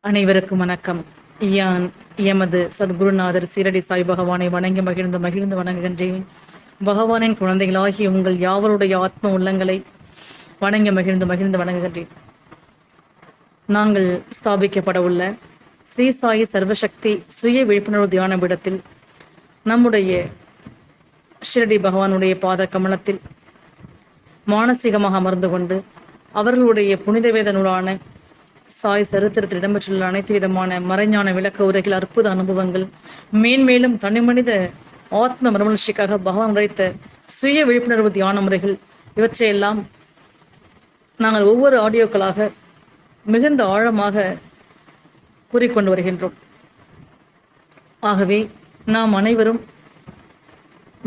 அனைவருக்கும் வணக்கம். யான் எமது சத்குருநாதர் சீரடி சாய் பகவானை வணங்கி மகிழ்ந்து மகிழ்ந்து வணங்குகின்றேன். பகவானின் குழந்தைகளாகிய உங்கள் யாவருடைய ஆத்ம உள்ளங்களை வணங்கி மகிழ்ந்து மகிழ்ந்து வணங்குகின்றேன். நாங்கள் ஸ்தாபிக்கப்பட உள்ள ஸ்ரீ சாயி சர்வசக்தி சுய விழிப்புணர்வு தியான பீடத்தில் நம்முடைய ஷிரடி பகவானுடைய பாத கமலத்தில் மானசீகமாக அமர்ந்து கொண்டு அவர்களுடைய புனித வேத நூலான சாய் சரித்திரத்தில் இடம்பெற்றுள்ள அனைத்து விதமான மறைஞான விளக்க உரைகள் அற்புத அனுபவங்கள் மேன்மேலும் தனிமனித ஆத்ம மறுமலர்ச்சிக்காக பகவான் உரைத்த சுய விழிப்புணர்வு தியான முறைகள் இவற்றையெல்லாம் நாங்கள் ஒவ்வொரு ஆடியோக்களாக மிகுந்த ஆழமாக கூறிக்கொண்டு வருகின்றோம். ஆகவே நாம் அனைவரும்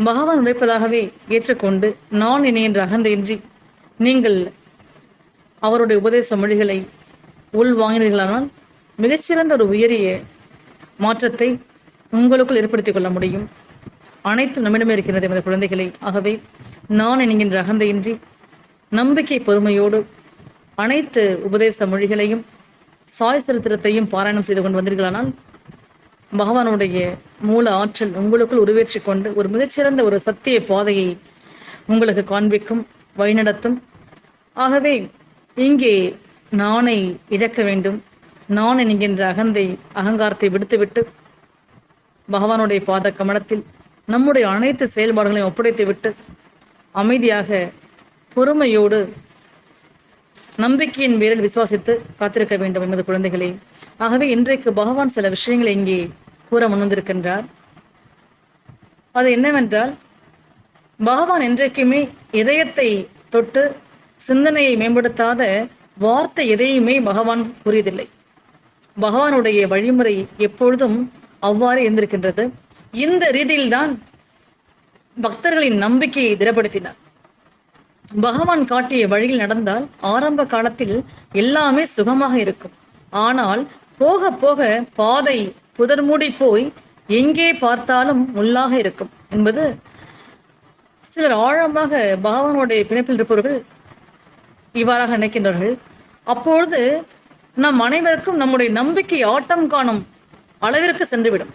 பகவான் உழைப்பதாகவே ஏற்றுக்கொண்டு நான் இணையென்ற அகந்தையின்றி நீங்கள் அவருடைய உபதேச மொழிகளை உள்வாங்கினீர்களானால் மிகச்சிறந்த ஒரு உயரிய மாற்றத்தை உங்களுக்குள் ஏற்படுத்திக் கொள்ள முடியும். அனைத்தும் நம்மிடமே இருக்கின்றது எமது குழந்தைகளை. ஆகவே நான் என்கின்ற அகந்தையின்றி நம்பிக்கை பொறுமையோடு அனைத்து உபதேச மொழிகளையும் சாய் சரித்திரத்தையும் பாராயணம் செய்து கொண்டு வந்தீர்களானால் பகவானுடைய மூல ஆற்றல் உங்களுக்குள் உருவேற்றி கொண்டு ஒரு மிகச்சிறந்த ஒரு சத்திய பாதையை உங்களுக்கு காண்பிக்கும் வழிநடத்தும். ஆகவே இங்கே நானை இழக்க வேண்டும். நான் என்கின்ற அகந்தை அகங்காரத்தை விடுத்துவிட்டு பகவானுடைய பாத கமலத்தில் நம்முடைய அனைத்து செயல்பாடுகளையும் ஒப்படைத்து விட்டு அமைதியாக பொறுமையோடு நம்பிக்கையின் பேரில் விசுவாசித்து காத்திருக்க வேண்டும் என்பது குழந்தைகளே. ஆகவே இன்றைக்கு பகவான் சில விஷயங்களை இங்கே கூற முன்வந்திருக்கின்றார். அது என்னவென்றால் பகவான் என்றைக்குமே இதயத்தை தொட்டு சிந்தனையை மேம்படுத்தாத வார்த்தை எதையுமே பகவான் கூறியதில்லை. பகவானுடைய வழிமுறை எப்பொழுதும் அவ்வாறு இருந்திருக்கின்றது. இந்த ரீதியில்தான் பக்தர்களின் நம்பிக்கையை திடப்படுத்தினார். பகவான் காட்டிய வழியில் நடந்தால் ஆரம்ப காலத்தில் எல்லாமே சுகமாக இருக்கும். ஆனால் போக போக பாதை புதர் மூடி போய் எங்கே பார்த்தாலும் முள்ளாக இருக்கும் என்பது சிலர் ஆழமாக பகவானுடைய பிணைப்பில் இருப்பவர்கள் இவ்வாறாக நினைக்கின்றார்கள். அப்பொழுது நம் அனைவருக்கும் நம்முடைய நம்பிக்கை ஆட்டம் காணும் அளவிற்கு சென்றுவிடும்.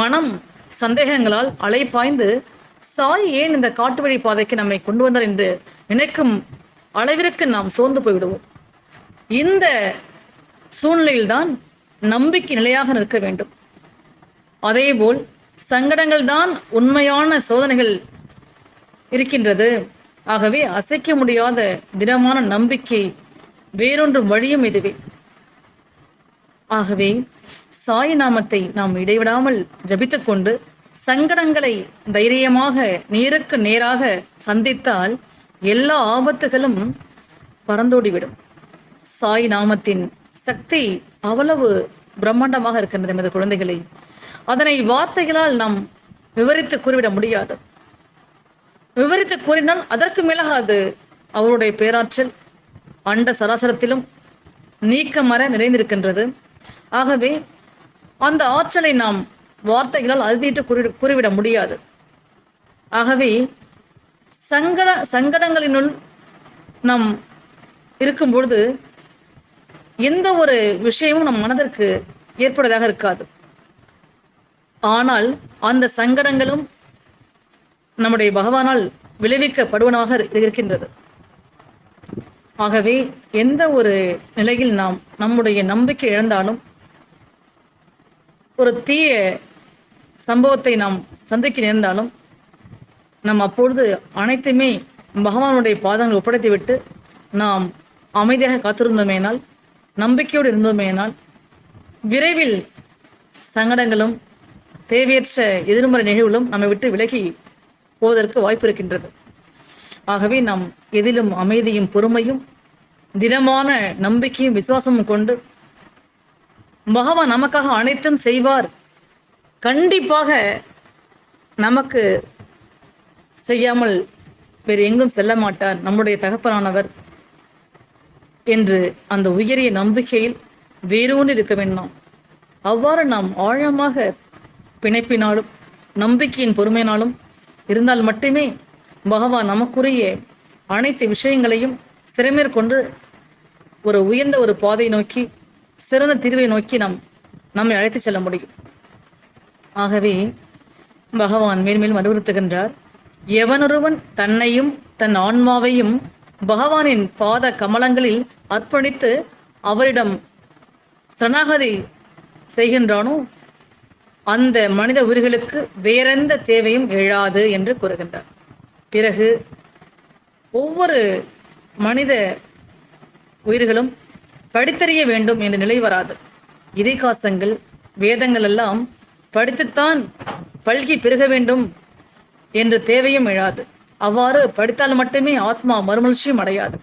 மனம் சந்தேகங்களால் அலைப்பாய்ந்து சாய் ஏன் இந்த காட்டு வழி பாதைக்கு நம்மை கொண்டு வந்தார் என்று நினைக்கும் அளவிற்கு நாம் சோர்ந்து போய்விடுவோம். இந்த சூழ்நிலையில்தான் நம்பிக்கை நிலையாக நிற்க வேண்டும். அதேபோல் சங்கடங்கள் தான் உண்மையான சோதனைகள் இருக்கின்றது. ஆகவே அசைக்க முடியாத திடமான நம்பிக்கை வேறொன்று வழியும் இதுவே. ஆகவே சாய் நாமத்தை நாம் இடைவிடாமல் ஜபித்துக்கொண்டு சங்கடங்களை தைரியமாக நேருக்கு நேராக சந்தித்தால் எல்லா ஆபத்துகளும் பறந்தோடிவிடும். சாய் நாமத்தின் சக்தி அவ்வளவு பிரம்மாண்டமாக இருக்கின்றது எமது குழந்தைகளை. அதனை வார்த்தைகளால் நாம் விவரித்து கூறிவிட முடியாது. விவரித்து கூறினால் அதற்கு மேலாக அது அவருடைய பேராற்றல். அண்ட சராசரத்திலும் நீக்கமர நிறைந்திருக்கின்றது. ஆகவே அந்த ஆற்றலை நாம் வார்த்தைகளால் அறுதிட்டு குறி கூறிவிட முடியாது. ஆகவே சங்கட சங்கடங்களினுள் நாம் இருக்கும் பொழுது எந்த ஒரு விஷயமும் நம் மனதிற்கு ஏற்படுவதாக இருக்காது. ஆனால் அந்த சங்கடங்களும் நம்முடைய பகவானால் விளைவிக்கப்படுவனாக இருக்கின்றது. ஆகவே எந்த ஒரு நிலையில் நாம் நம்முடைய நம்பிக்கை இழந்தாலும் ஒரு தீய சம்பவத்தை நாம் சந்திக்க நேர்ந்தாலும் நாம் அப்பொழுது அனைத்துமே பகவானுடைய பாதங்கள் ஒப்படைத்துவிட்டு நாம் அமைதியாக காத்திருந்தோமேனால் நம்பிக்கையோடு இருந்தோமேனால் விரைவில் சங்கடங்களும் தேவையற்ற எதிர்மறை நிகழ்வுகளும் நம்மை விட்டு விலகி போவதற்கு வாய்ப்பு இருக்கின்றது. ஆகவே நாம் எதிலும் அமைதியும் பொறுமையும் திடமான நம்பிக்கையும் விசுவாசமும் கொண்டு பகவான் நமக்காக அனைத்தும் செய்வார் கண்டிப்பாக நமக்கு செய்யாமல் வேறு எங்கும் செல்ல மாட்டார் நம்முடைய தகப்பனானவர் என்று அந்த உயரிய நம்பிக்கையில் வேரூன்றி இருக்க வேண்டும். அவ்வாறு நாம் ஆழமாக பிணைப்பினாலும் நம்பிக்கையின் பொறுமையினாலும் இருந்தால் மட்டுமே பகவான் நமக்குரிய அனைத்து விஷயங்களையும் சிறமேற்கொண்டு ஒரு உயர்ந்த ஒரு பாதை நோக்கி சிறந்த தீர்வை நோக்கி நாம் நம்மை அழைத்து செல்ல முடியும். ஆகவே பகவான் மேன்மேலும் அறிவுறுத்துகின்றார் எவனொருவன் தன்னையும் தன் ஆன்மாவையும் பகவானின் பாத கமலங்களில் அர்ப்பணித்து அவரிடம் சரணாகதி செய்கின்றானோ அந்த மனித உயிர்களுக்கு வேறெந்த தேவையும் எழாது என்று கூறுகின்றார். பிறகு ஒவ்வொரு மனித உயிர்களும் படித்தறிய வேண்டும் என்ற நிலை வராது. இதிகாசங்கள் வேதங்கள் எல்லாம் படித்துத்தான் பல்கி பெருக வேண்டும் என்ற தேவையும் எழாது அவ்வாறு படித்தால் மட்டுமே ஆத்மா மறுமலர்ச்சியும் அடையாது.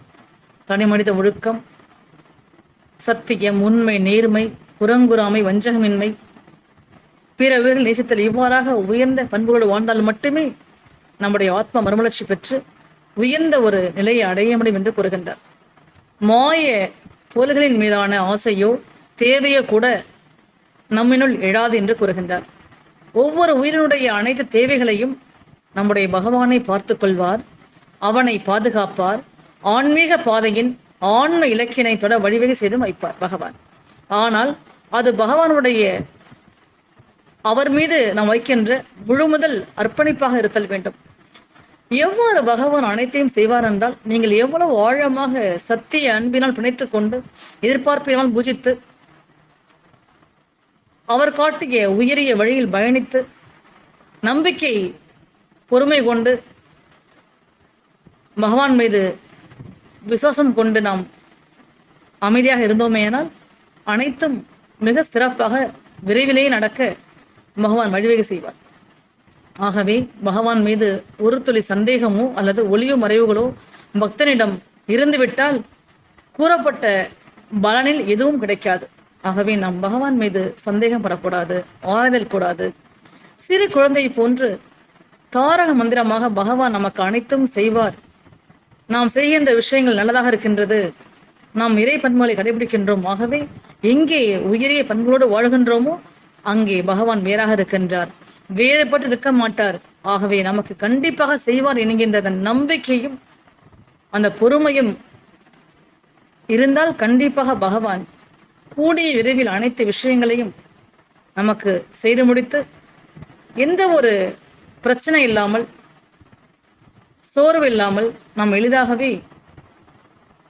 தனி மனித ஒழுக்கம் சத்தியம் உண்மை நேர்மை புறங்குறாமை வஞ்சகமின்மை பிற உயிர்கள் நேசித்தல் இவ்வாறாக உயர்ந்த பண்புகளோடு வாழ்ந்தால் மட்டுமே நம்முடைய ஆத்மா மறுமலர்ச்சி பெற்று உயர்ந்த ஒரு நிலையை அடைய முடியும் என்று கூறுகின்றார். மாய பொருள்களின் மீதான ஆசையோ தேவையோ கூட நம்மினுள் எழாது என்று கூறுகின்றார். ஒவ்வொரு உயிரினுடைய அனைத்து தேவைகளையும் நம்முடைய பகவானை பார்த்து கொள்வார் அவனை பாதுகாப்பார் ஆன்மீக பாதையின் ஆன்ம இலக்கினை தொட வழிவகை செய்து வைப்பார் பகவான். ஆனால் அது பகவானுடைய அவர் மீது நாம் வைக்கின்ற முழுமுதல் அர்ப்பணிப்பாக இருத்தல் வேண்டும். எவ்வாறு பகவான் அனைத்தையும் செய்வார் என்றால் நீங்கள் எவ்வளவு ஆழமாக சத்திய அன்பினால் பிணைத்துக் கொண்டு எதிர்பார்ப்பினால் பூஜித்து அவர் காட்டிய உயரிய வழியில் பயணித்து நம்பிக்கை பொறுமை கொண்டு பகவான் மீது விசுவாசம் கொண்டு நாம் அமைதியாக இருந்தோமேயானால் அனைத்தும் மிக சிறப்பாக விரைவிலேயே நடக்க பகவான் வழிவகை செய்வார். ஆகவே பகவான் மீது ஒரு துளி சந்தேகமோ அல்லது ஒளியோ மறைவுகளோ பக்தனிடம் இருந்துவிட்டால் கூறப்பட்ட பலனில் எதுவும் கிடைக்காது. ஆகவே நாம் பகவான் மீது சந்தேகம் படக்கூடாது ஆறுதல் கூடாது. சிறு குழந்தை போன்று தாரக மந்திரமாக பகவான் நமக்கு அனைத்தும் செய்வார். நாம் செய்கின்ற விஷயங்கள் நல்லதாக இருக்கின்றது. நாம் இறை பண்புகளை கடைபிடிக்கின்றோம். ஆகவே எங்கே உயரிய பண்புகளோடு வாழ்கின்றோமோ அங்கே பகவான் வேறாக இருக்கின்றார். வேறுபட்டு இருக்க மாட்டார். ஆகவே நமக்கு கண்டிப்பாக செய்வார் என்கின்ற நம்பிக்கையும் அந்த பொறுமையும் இருந்தால் கண்டிப்பாக பகவான் கூடிய விரைவில் அனைத்து விஷயங்களையும் நமக்கு செய்து முடித்து எந்த ஒரு பிரச்சனை இல்லாமல் சோர்வு இல்லாமல் நாம் எளிதாகவே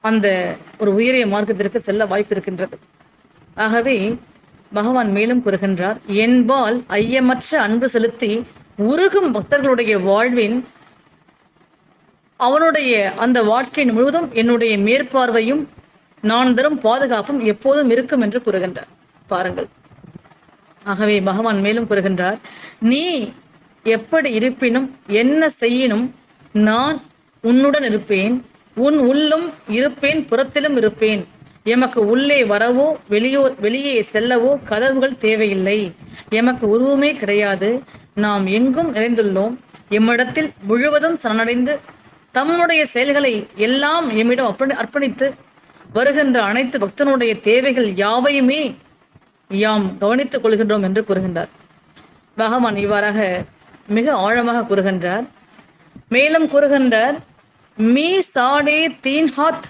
அந்த ஒரு உயரிய மார்க்கத்திற்கு செல்ல வாய்ப்பு இருக்கின்றது. ஆகவே பகவான் மேலும் கூறுகின்றார் என்பால் ஐயமற்ற அன்பு செலுத்தி உருகும் பக்தர்களுடைய வாழ்வின் அவனுடைய அந்த வாழ்க்கையின் முழுவதும் என்னுடைய மேற்பார்வையும் நான் தரும் பாதுகாப்பும் எப்போதும் இருக்கும் என்று கூறுகின்றார். பாருங்கள். ஆகவே பகவான் மேலும் கூறுகின்றார் நீ எப்படி இருப்பினும் என்ன செய்யினும் நான் உன்னுடன் இருப்பேன் உன் உள்ளும் இருப்பேன் புறத்திலும் இருப்பேன். எமக்கு உள்ளே வரவோ வெளியோ வெளியே செல்லவோ கதவுகள் தேவையில்லை. எமக்கு உருவமே கிடையாது. நாம் எங்கும் நிறைந்துள்ளோம். எம்மிடத்தில் முழுவதும் சரணடைந்து தம்முடைய செயல்களை எல்லாம் எம்மிடம் அர்ப்பணித்து வருகின்ற அனைத்து பக்தனுடைய தேவைகள் யாவையுமே யாம் கவனித்துக் கொள்கின்றோம் என்று கூறுகின்றார். பகவான் இவ்வாறாக மிக ஆழமாக கூறுகின்றார். மேலும் கூறுகின்றார் மீ சாடே தீன் ஹாத்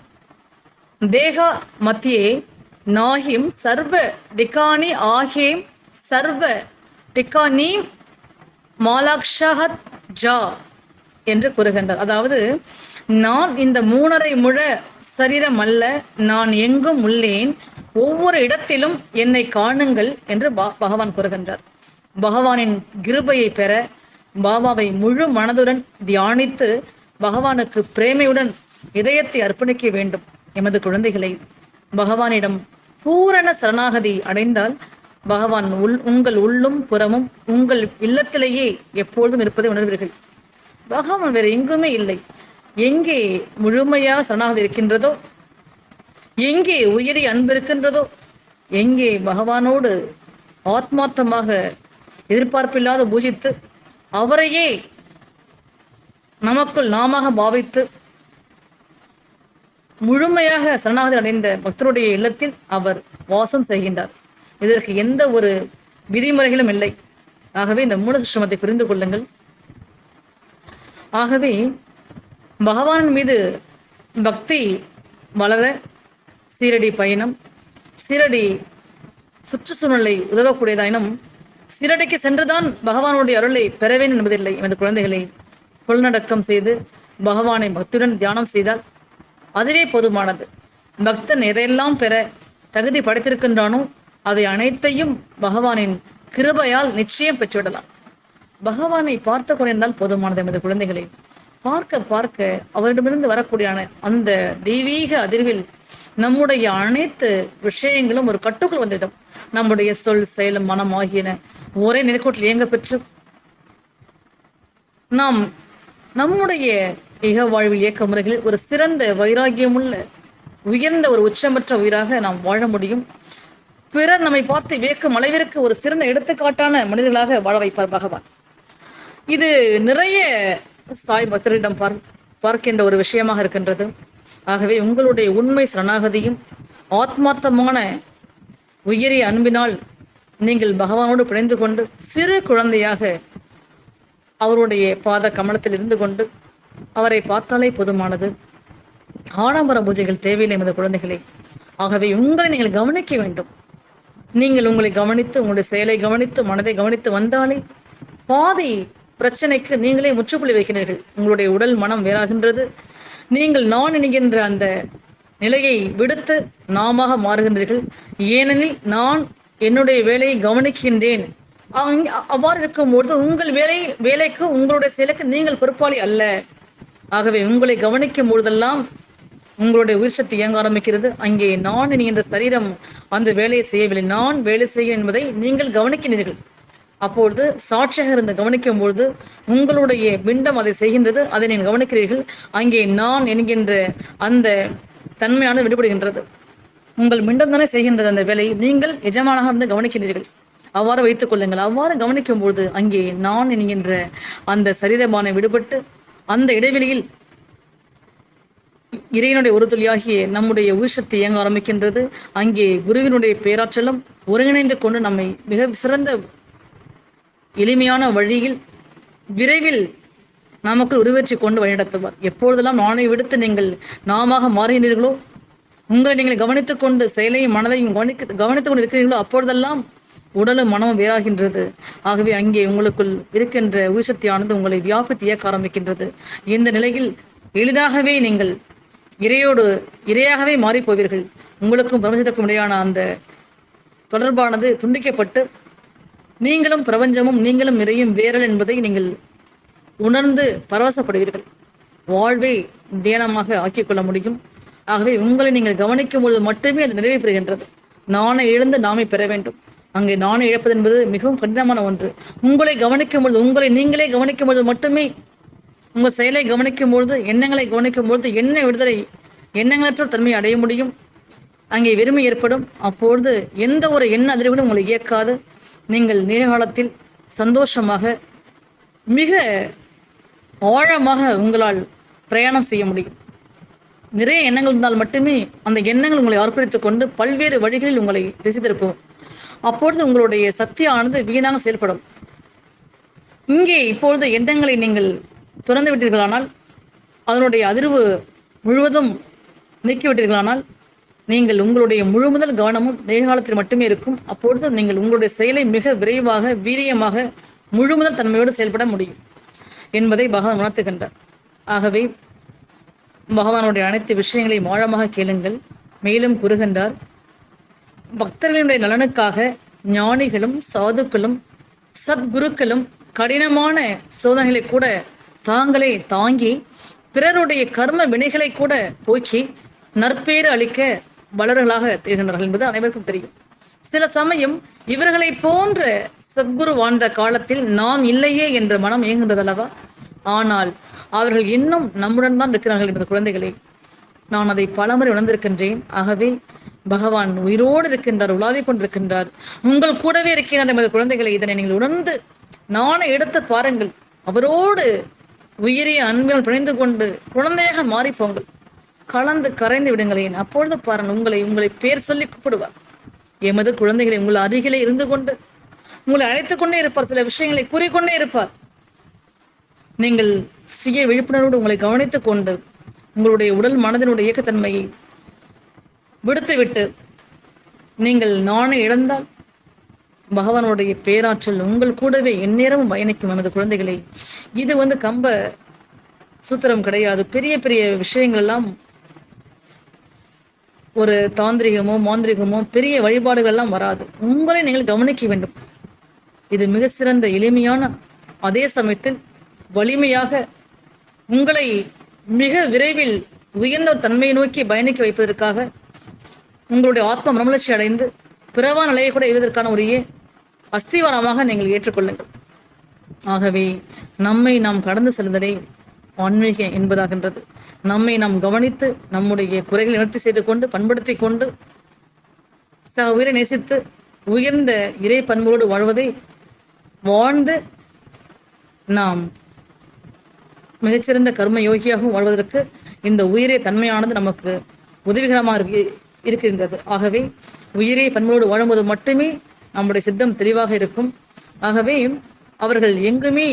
தேகா மத்தியே நாகிம் சர்வ டிகானி ஆஹேம் சர்வ டிகானி மாலாக்ஷஹத் ஜா என்று கூறுகின்றார். அதாவது நான் இந்த மூணரை முழ சரீரம் அல்ல நான் எங்கும் உள்ளேன். ஒவ்வொரு இடத்திலும் என்னை காணுங்கள் என்று பா- பகவான் கூறுகின்றார். பகவானின் கிருபையை பெற பாபாவை முழு மனதுடன் தியானித்து பகவானுக்கு பிரேமையுடன் இதயத்தை அர்ப்பணிக்க வேண்டும். எமது குழந்தைகளை பகவானிடம் பூரண சரணாகதி அடைந்தால் பகவான் உள் உங்கள் உள்ளும் புறமும் உங்கள் இல்லத்திலேயே எப்பொழுதும் இருப்பதை உணர்வீர்கள். பகவான் வேறு எங்குமே இல்லை. எங்கே முழுமையாக சரணாகதி இருக்கின்றதோ? எங்கே உயிரி அன்பு இருக்கின்றதோ எங்கே பகவானோடு ஆத்மார்த்தமாக எதிர்பார்ப்பில்லாத பூஜித்து அவரையே நமக்குள் நாமாக பாவித்து முழுமையாக சரணாகதி அடைந்த பக்தருடைய இல்லத்தில் அவர் வாசம் செய்கின்றார். இதற்கு எந்த ஒரு விதிமுறைகளும் இல்லை. ஆகவே இந்த மூலகிருஷ்ணமத்தை புரிந்து கொள்ளுங்கள். ஆகவே பகவான் மீது பக்தி வளர சீரடி பயணம் சீரடி சுற்றுச்சூழலை உதவக்கூடியதாயினும் சீரடிக்கு சென்றுதான் பகவானுடைய அருளை பெற வேண்டும் என்பதில்லை. எனது குழந்தைகளை புல்நடக்கம் செய்து பகவானை பக்தியுடன் தியானம் செய்தால் அதுவே போதுமானது. பக்தன் எதையெல்லாம் பெற தகுதி படைத்திருக்கின்றானோ அவை அனைத்தையும் பகவானின் கிருபையால் நிச்சயம் பெற்றுவிடலாம். பகவானை பார்த்து கொண்டிருந்தால் போதுமானது. எமது குழந்தைகளை பார்க்க பார்க்க அவரிடமிருந்து வரக்கூடியான அந்த தெய்வீக அதிர்வில் நம்முடைய அனைத்து விஷயங்களும் ஒரு கட்டுக்குள் வந்துவிடும். நம்முடைய சொல் செயலும் மனம் ஆகியன ஒரே நெருக்கூட்டில் இயங்க பெற்று நாம் நம்முடைய இக வாழ்வில் இயக்க முறைகளில் ஒரு சிறந்த வைராகியமுள்ள உயர்ந்த ஒரு உச்சமற்ற உயிராக நாம் வாழ முடியும். பிறர் நம்மை பார்த்து வியக்கும் அளவிற்கு ஒரு சிறந்த எடுத்துக்காட்டான மனிதர்களாக வாழ வைப்பார் பகவான். இது நிறைய சாய் பக்தரிடம் பார் பார்க்கின்ற ஒரு விஷயமாக இருக்கின்றது. ஆகவே உங்களுடைய உண்மை சரணாகதியும் ஆத்மார்த்தமான உயரிய அன்பினால் நீங்கள் பகவானோடு பிணைந்து கொண்டு சிறு குழந்தையாக அவருடைய பாத கமலத்தில் இருந்து கொண்டு அவரை பார்த்தாலே போதுமானது. ஆடம்பர பூஜைகள் தேவையில்லை எமது குழந்தைகளை. ஆகவே உங்களை நீங்கள் கவனிக்க வேண்டும். நீங்கள் உங்களை கவனித்து உங்களுடைய செயலை கவனித்து மனதை கவனித்து வந்தாலே பாதி பிரச்சனைக்கு நீங்களே முற்றுப்புள்ளி வைக்கிறீர்கள். உங்களுடைய உடல் மனம் வேறாகின்றது. நீங்கள் நான் என்கின்ற அந்த நிலையை விடுத்து நாமாக மாறுகின்றீர்கள். ஏனெனில் நான் என்னுடைய வேலையை கவனிக்கின்றேன். அவ்வாறு இருக்கும்பொழுது உங்கள் வேலை வேலைக்கு உங்களுடைய செயலுக்கு நீங்கள் பொறுப்பாளி அல்ல. ஆகவே உங்களை கவனிக்கும் பொழுதெல்லாம் உங்களுடைய உயிர் சக்தி இயங்க ஆரம்பிக்கிறது. அங்கே நான் என்கின்ற சரீரம் அந்த வேலையை செய்யவில்லை. நான் வேலை செய்ய என்பதை நீங்கள் கவனிக்கிறீர்கள் அப்பொழுது சாட்சியாக இருந்து கவனிக்கும் பொழுது உங்களுடைய பிண்டம் அதை செய்கின்றது அதை நீங்கள் கவனிக்கிறீர்கள். அங்கே நான் என்கின்ற அந்த தன்மையானது விடுபடுகின்றது உங்கள் மிண்டம் தானே செய்கின்றது அந்த வேலையை. நீங்கள் எஜமானாக இருந்து கவனிக்கிறீர்கள் அவ்வாறு வைத்துக் கொள்ளுங்கள். அவ்வாறு கவனிக்கும் பொழுது அங்கே நான் என்கின்ற அந்த சரீரமான விடுபட்டு அந்த இடைவெளியில் இறைவனுடைய ஒரு துளியாகிய நம்முடைய உயிர்சக்தி இயங்க ஆரம்பிக்கின்றது. அங்கே குருவினுடைய பேராற்றலும் ஒருங்கிணைந்து கொண்டு நம்மை மிக சிறந்த எளிமையான வழியில் விரைவில் நமக்கு உருவேற்றி கொண்டு வழிநடத்துவார் எப்பொழுதெல்லாம் நானை விடுத்து நீங்கள் நாமாக மாறுகின்றீர்களோ உங்களை நீங்கள் கவனித்துக் கொண்டு செயலையும் மனதையும் கவனிக்க கவனித்துக் கொண்டு இருக்கிறீர்களோ அப்பொழுதெல்லாம் உடலும் மனமும் வேறாகின்றது. ஆகவே அங்கே உங்களுக்குள் இருக்கின்ற உயிர்சக்தியானது உங்களை வியாபித்து இயக்க ஆரம்பிக்கின்றது. இந்த நிலையில் எளிதாகவே நீங்கள் இறையோடு இரையாகவே மாறிப்போவீர்கள் உங்களுக்கும் பிரபஞ்சத்திற்கும் இடையான அந்த தொடர்பானது துண்டிக்கப்பட்டு நீங்களும் பிரபஞ்சமும் நீங்களும் இறையும் வேறல் என்பதை நீங்கள் உணர்ந்து பரவசப்படுவீர்கள். வாழ்வை தியானமாக ஆக்கிக் கொள்ள முடியும். ஆகவே உங்களை நீங்கள் கவனிக்கும் பொழுது மட்டுமே அது நிறைவு பெறுகின்றது. நானே எழுந்து நாமே பெற வேண்டும். அங்கே நானே இழப்பது என்பது மிகவும் கடினமான ஒன்று. உங்களை கவனிக்கும் பொழுது உங்களை நீங்களே கவனிக்கும் பொழுது மட்டுமே உங்கள் செயலை கவனிக்கும் பொழுது எண்ணங்களை கவனிக்கும் பொழுது என்ன விடுதலை எண்ணங்களற்ற தன்மையை அடைய முடியும்? அங்கே வெறுமை ஏற்படும். அப்பொழுது எந்த ஒரு எண்ண அதிர்வுகளும் உங்களை இயக்காது. நீங்கள் நிகழ்காலத்தில் சந்தோஷமாக மிக ஆழமாக உங்களால் பிரயாணம் செய்ய முடியும். நிறைய எண்ணங்கள் இருந்தால் மட்டுமே அந்த எண்ணங்கள் உங்களை அர்ப்பணித்து கொண்டு பல்வேறு வழிகளில் உங்களை திசை திருப்பும். அப்பொழுது உங்களுடைய சக்தியானது வீணாக செயல்படும். இங்கே இப்பொழுது எண்ணங்களை நீங்கள் துறந்து விட்டீர்களானால் அதனுடைய அதிர்வு முழுவதும் நீக்கிவிட்டீர்களானால் நீங்கள் உங்களுடைய முழு முதல் கவனமும் நிகழ்காலத்தில் மட்டுமே இருக்கும். அப்பொழுது நீங்கள் உங்களுடைய செயலை மிக விரைவாக வீரியமாக முழு முதல் தன்மையோடு செயல்பட முடியும் என்பதை பகவான் உணர்த்துகின்றார். ஆகவே பகவானுடைய அனைத்து விஷயங்களையும் ஆழமாக கேளுங்கள். மேலும் கூறுகின்றார் பக்தர்களுடைய நலனுக்காக ஞானிகளும் சாதுக்களும் சத்குருக்களும் கடினமான சோதனைகளை கூட தாங்களே தாங்கி பிறருடைய கர்ம வினைகளை கூட போக்கி நற்பேறு அளிக்க வளர்களாக திகழ்கின்றார்கள் என்பது அனைவருக்கும் தெரியும். சில சமயம் இவர்களை போன்ற சத்குரு வாழ்ந்த காலத்தில் நாம் இல்லையே என்ற மனம் இயங்குகின்றது அல்லவா? ஆனால் அவர்கள் இன்னும் நம்முடன் தான் இருக்கிறார்கள் என்பது குழந்தைகளே. நான் அதை பலமுறை உணர்ந்திருக்கின்றேன். ஆகவே பகவான் உயிரோடு இருக்கின்றார் உலாவிக் கொண்டிருக்கின்றார். உங்கள் கூடவே இருக்கிறார் என்பது குழந்தைகளை இதனை நீங்கள் உணர்ந்து நானே எடுத்து பாருங்கள். அவரோடு உயிரிய அன்பில் பிணைந்து கொண்டு குழந்தையாக மாறிப் போங்கள். கலந்து கரைந்து விடுங்களேன். அப்பொழுது பாருங்கள் உங்களை உங்களை பேர் சொல்லி கூப்பிடுவார். எமது குழந்தைகளை உங்கள் அருகிலே இருந்து கொண்டு உங்களை அழைத்துக் கொண்டே இருப்பார். சில விஷயங்களை கூறிக்கொண்டே இருப்பார். நீங்கள் சுய விழிப்புணர்வோடு உங்களை கவனித்துக் கொண்டு உங்களுடைய உடல் மனதினுடைய இயக்கத்தன்மையை விடுத்துவிட்டு நீங்கள் நானே இழந்தால் பகவானுடைய பேராற்றல் உங்கள் கூடவே எந்நேரமும் பயணிக்கும் நமது குழந்தைகளை. இது வந்து கம்ப சூத்திரம் கிடையாது. பெரிய பெரிய விஷயங்கள் எல்லாம் ஒரு தாந்திரிகமோ மாந்திரிகமோ பெரிய வழிபாடுகள் எல்லாம் வராது. உங்களை நீங்கள் கவனிக்க வேண்டும். இது மிக சிறந்த எளிமையான அதே சமயத்தில் வலிமையாக உங்களை மிக விரைவில் உயர்ந்த தன்மையை நோக்கி பயணிக்க வைப்பதற்காக உங்களுடைய ஆத்ம மனமலர்ச்சி அடைந்து பிறவா நிலையை கூட எழுவதற்கான உரிய அஸ்திவாரமாக நீங்கள் ஏற்றுக்கொள்ளுங்கள். ஆகவே நம்மை நாம் கடந்து செல்வதே ஆன்மீக என்பதாகின்றது. நம்மை நாம் கவனித்து நம்முடைய குறைகளை நிவர்த்தி செய்து கொண்டு பண்படுத்தி கொண்டு சக உயிரை நேசித்து உயர்ந்த இறை பண்போடு வாழ்வதை வாழ்ந்து நாம் மிகச்சிறந்த கர்ம யோகியாகவும் வாழ்வதற்கு இந்த உயிரே தன்மையானது நமக்கு உதவிகரமாக இருக்கு இருக்கின்றது. ஆகவே உயிரே பண்போடு வாழும்போது மட்டுமே நம்முடைய சித்தம் தெளிவாக இருக்கும். ஆகவே அவர்கள் எங்குமே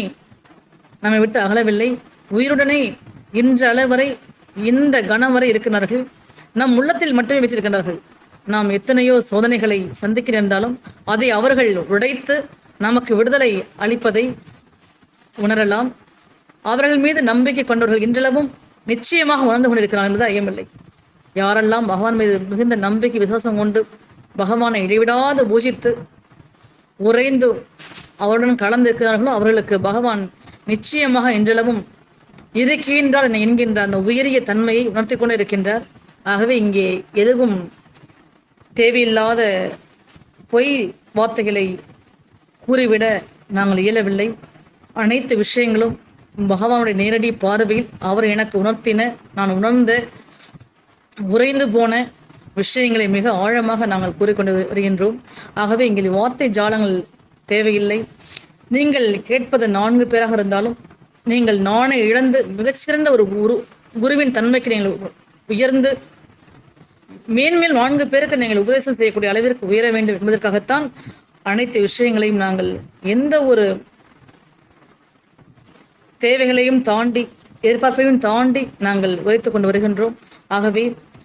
நம்மை விட்டு அகலவில்லை. உயிருடனே இன்று இந்த கணம் வரை இருக்கிறார்கள் நம் உள்ளத்தில் மட்டுமே வைத்திருக்கின்றார்கள். நாம் எத்தனையோ சோதனைகளை சந்திக்கிறந்தாலும் அதை அவர்கள் உடைத்து நமக்கு விடுதலை அளிப்பதை உணரலாம். அவர்கள் மீது நம்பிக்கை கொண்டவர்கள் இன்றளவும் நிச்சயமாக உணர்ந்து கொண்டிருக்கிறார்கள் என்பது ஐயமில்லை. யாரெல்லாம் பகவான் மீது மிகுந்த நம்பிக்கை விசுவாசம் கொண்டு பகவானை இடைவிடாது பூஜித்து உறைந்து அவருடன் கலந்து இருக்கிறார்களோ அவர்களுக்கு பகவான் நிச்சயமாக இன்றளவும் இருக்கின்றார் என என்கின்ற அந்த உயரிய தன்மையை உணர்த்தி கொண்டு இருக்கின்றார் ஆகவே இங்கே எதுவும் தேவையில்லாத பொய் வார்த்தைகளை கூறிவிட நாங்கள் இயலவில்லை. அனைத்து விஷயங்களும் பகவானுடைய நேரடி பார்வையில் அவர் எனக்கு உணர்த்தின நான் உணர்ந்த உறைந்து போன விஷயங்களை மிக ஆழமாக நாங்கள் கூறிக்கொண்டு வருகின்றோம். ஆகவே எங்கள் வார்த்தை ஜாலங்கள் தேவையில்லை. நீங்கள் கேட்பது நான்கு பேராக இருந்தாலும் நீங்கள் நானே இழந்து மிகச்சிறந்த ஒரு குரு குருவின் தன்மைக்கு நீங்கள் உயர்ந்து மேன்மேல் நான்கு பேருக்கு நீங்கள் உபதேசம் செய்யக்கூடிய அளவிற்கு உயர வேண்டும் என்பதற்காகத்தான் அனைத்து விஷயங்களையும் நாங்கள் எந்த ஒரு தேவைகளையும் தாண்டி எதிர்பார்ப்பையும் தாண்டி நாங்கள் உரைத்து கொண்டு வருகின்றோம். ஆகவே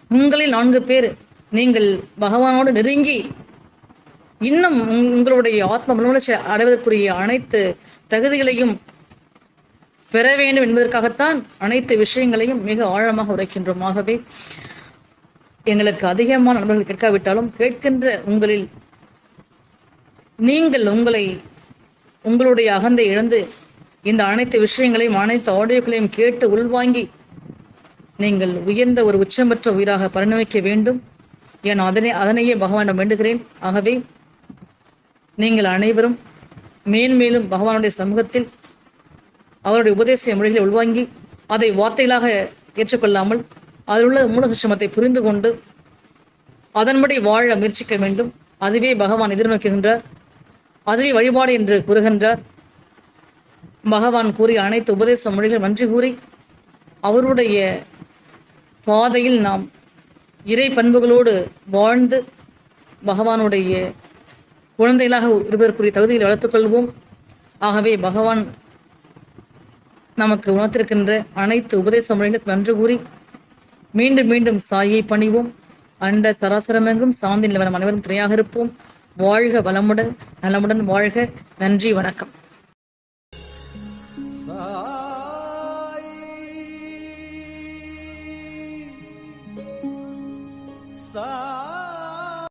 உங்களில் நான்கு பேர் நீங்கள் பகவானோடு நெருங்கி இன்னும் உங்- உங்களுடைய ஆத்ம மனவளர்ச்சி அடைவதற்குரிய அனைத்து தகுதிகளையும் பெற வேண்டும் என்பதற்காகத்தான் அனைத்து விஷயங்களையும் மிக ஆழமாக உரைக்கின்றோம் ஆகவே எங்களுக்கு அதிகமான நண்பர்கள் கேட்காவிட்டாலும் கேட்கின்ற உங்களில் நீங்கள் உங்களை உங்களுடைய அகந்தை இழந்து இந்த அனைத்து விஷயங்களையும் அனைத்து ஆடியோக்களையும் கேட்டு உள்வாங்கி நீங்கள் உயர்ந்த ஒரு உச்சமற்ற உயிராக பரிணமிக்க வேண்டும். என் அதனை அதனையே பகவானிடம் வேண்டுகிறேன். ஆகவே நீங்கள் அனைவரும் மேன்மேலும் பகவானுடைய சமூகத்தில் அவருடைய உபதேச மொழிகளை உள்வாங்கி அதை வார்த்தைகளாக ஏற்றுக்கொள்ளாமல் அதில் உள்ள மூலகிருஷ்ணமத்தை புரிந்து கொண்டு அதன்படி வாழ முயற்சிக்க வேண்டும். அதுவே பகவான் எதிர்நோக்குகின்றார் அதுவே வழிபாடு என்று கூறுகின்றார் பகவான் கூறிய அனைத்து உபதேச மொழிகள் நன்றி கூறி அவருடைய பாதையில் நாம் இறை பண்புகளோடு வாழ்ந்து பகவானுடைய குழந்தைகளாக இருப்பதற்குரிய தகுதியில் வளர்த்துக்கொள்வோம் ஆகவே பகவான் நமக்கு உணர்த்திருக்கின்ற அனைத்து உபதேச மொழிகளுக்கு கூறி மீண்டும் மீண்டும் சாயை பணிவோம். அண்ட சராசரமெங்கும் சாந்தி நிலவரம் அனைவரும் துணையாக இருப்போம். வாழ்க வளமுடன் நலமுடன் வாழ்க. நன்றி வணக்கம்.